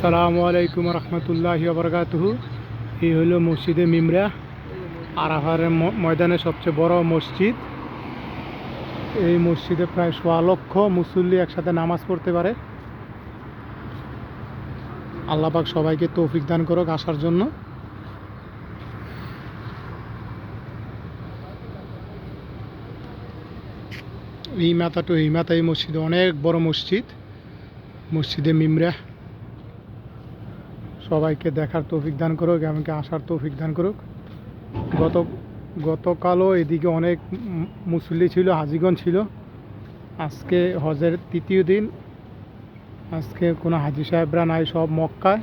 আসসালামু আলাইকুম রহমতুল্লাহি বরকাতুহু। এই হলো মসজিদে মিমরা। আরাফারের ম- ময়দানে সবচেয়ে বড় মসজিদ। এই মসজিদে প্রায় সোয়া লক্ষ মুসল্লি একসাথে নামাজ পড়তে পারে। আল্লাহ পাক সবাইকে তৌফিক দান করুক আসার জন্য। এই মাথা এই মাথা এই মসজিদে অনেক বড় মসজিদ। মসজিদে মিমরা। সবাইকে দেখার তৌফিক দান করুক, এমনকি আসার তৌফিক দান করুক। গত, গতকালও এদিকে অনেক মুসল্লি ছিল হাজিগঞ্জ ছিল। আজকে হজের তৃতীয় দিন। আজকে কোনো হাজি সাহেবরা নাই, সব মক্কায়।